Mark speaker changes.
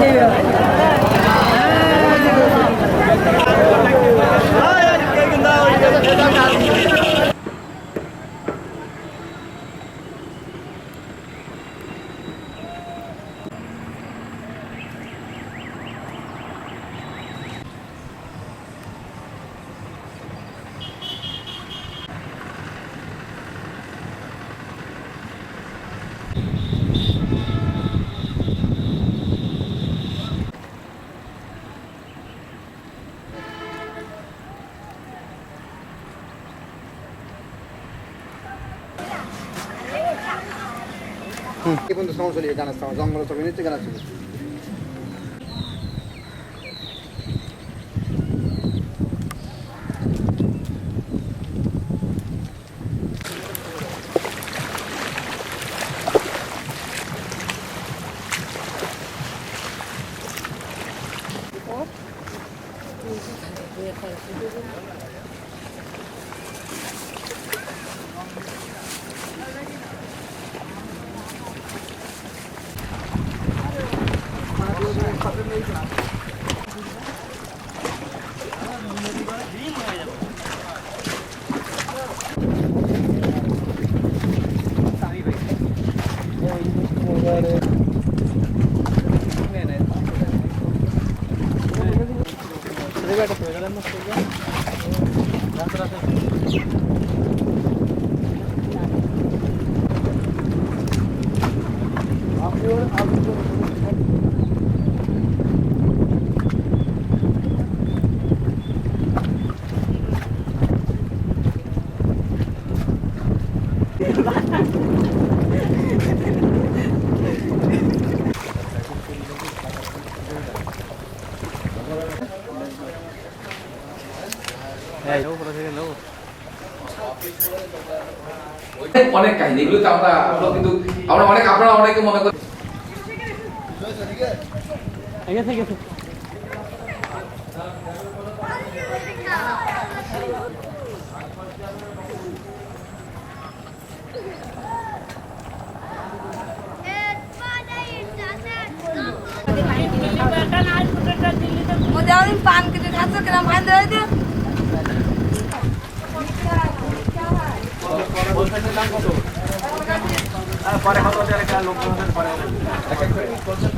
Speaker 1: Seviyorum. এ পর্যন্ত সময় চলিয়ে গানের সময় জঙ্গলের ছবি নিচ্ছে গানের ছবি
Speaker 2: Thank you. Gracias.
Speaker 1: অনেক কাহিনী এগুলো তো আমরা আমরা কিন্তু আমরা অনেক আপনারা অনেকে মনে করি ঠিক আছে ঠিক আছে मुझे पान
Speaker 2: के खा सके ना
Speaker 1: मान
Speaker 2: दे दे
Speaker 1: পরে হতো লোক এক এক করে